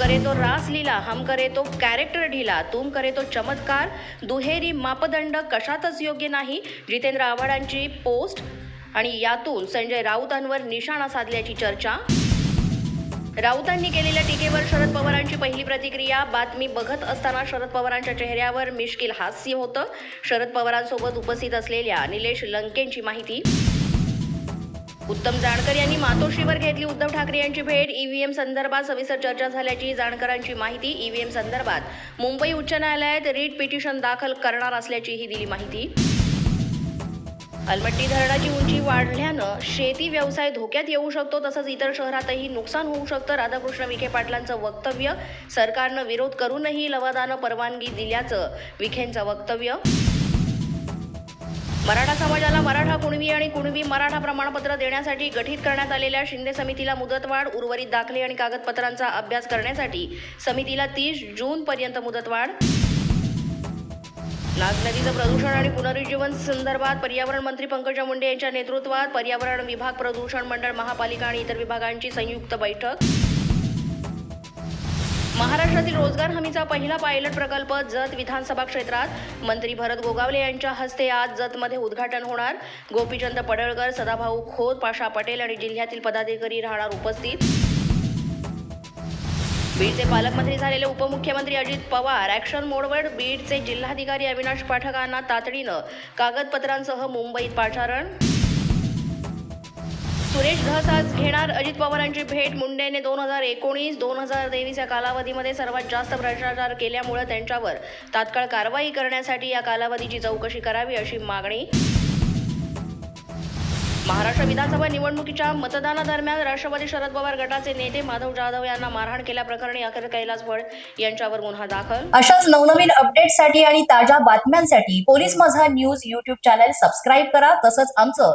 करे तो रास लीला हम करे तो कॅरेक्टर ढिला तुम करे तो चमत्कार दुहेरी मापदंड कशातच योग्य नाही. जितेंद्र आव्हाडांची पोस्ट आणि यातून संजय राऊतांवर निशाणा साधल्याची चर्चा. राऊतांनी केलेल्या टीकेवर शरद पवारांची पहिली प्रतिक्रिया बातमी बघत असताना शरद पवारांच्या चेहऱ्यावर मिश्किल हास्य होतं. शरद पवारांसोबत उपस्थित असलेल्या निलेश लंकेंची माहिती. उत्तम जानकर यांनी मातोश्रीवर घेतली. उद्धव ठाकरे यांची भेट. ईव्हीएम संदर्भात सविस्तर चर्चा झाल्याची जानकरांची माहिती ईव्हीएम संदर्भात. मुंबई उच्च न्यायालयात रीट पिटिशन दाखल करणार असल्याचीही दिली माहिती. अलमट्टी धरणाची उंची वाढल्यानं शेती व्यवसाय धोक्यात येऊ शकतो तसंच इतर शहरातही नुकसान होऊ शकतं राधाकृष्ण विखे पाटलांचं वक्तव्य सरकारनं विरोध करूनही लवादानं परवानगी दिल्याचं विखेंचं वक्तव्य. मराठा समाजाला मराठा कुणबी आणि कुणबी मराठा प्रमाणपत्र देण्यासाठी गठीत करण्यात आलेल्या शिंदे समितीला मुदतवाढ उर्वरित दाखले आणि कागदपत्रांचा अभ्यास करण्यासाठी समितीला तीस जून पर्यंत मुदतवाढ. नाग नदीचं प्रदूषण आणि पुनरुज्जीवन संदर्भात पर्यावरण मंत्री पंकजा मुंडे यांच्या नेतृत्वात पर्यावरण विभाग प्रदूषण मंडळ महापालिका आणि इतर विभागांची संयुक्त बैठक. महाराष्ट्रातील रोजगार हमीचा पहिला पायलट प्रकल्प जत विधानसभा क्षेत्रात. मंत्री भरत गोगावले यांच्या हस्ते आज जतमध्ये उद्घाटन होणार. गोपीचंद पडळकर सदाभाऊ खोत पाशा पटेल आणि जिल्ह्यातील पदाधिकारी राहणार उपस्थित. बीडचे पालकमंत्री झालेले उपमुख्यमंत्री अजित पवार ॲक्शन मोडवर बीडचे जिल्हाधिकारी अविनाश पाठकांना तातडीनं कागदपत्रांसह मुंबईत पाचारण सुरेश धस आज घेणार. अजित पवारांची भेट मुंडेने दोन हजार एकोणीस दोन हजार तेवीस या कालावधीमध्ये सर्वात जास्त भ्रष्टाचार केल्यामुळे त्यांच्यावर तात्काळ कारवाई करण्यासाठी या कालावधीची चौकशी करावी अशी मागणी. महाराष्ट्र विधानसभा निवडणुकीच्या मतदानादरम्यान राष्ट्रवादी शरद पवार गटाचे नेते माधव जाधव यांना मारहाण केल्याप्रकरणी अखेर कैलास भड यांच्यावर गुन्हा दाखल. अशाच नवनवीन अपडेटसाठी आणि ताज्या बातम्यांसाठी पोलीस माझा न्यूज युट्यूब चॅनल सबस्क्राईब करा. तसंच आमचं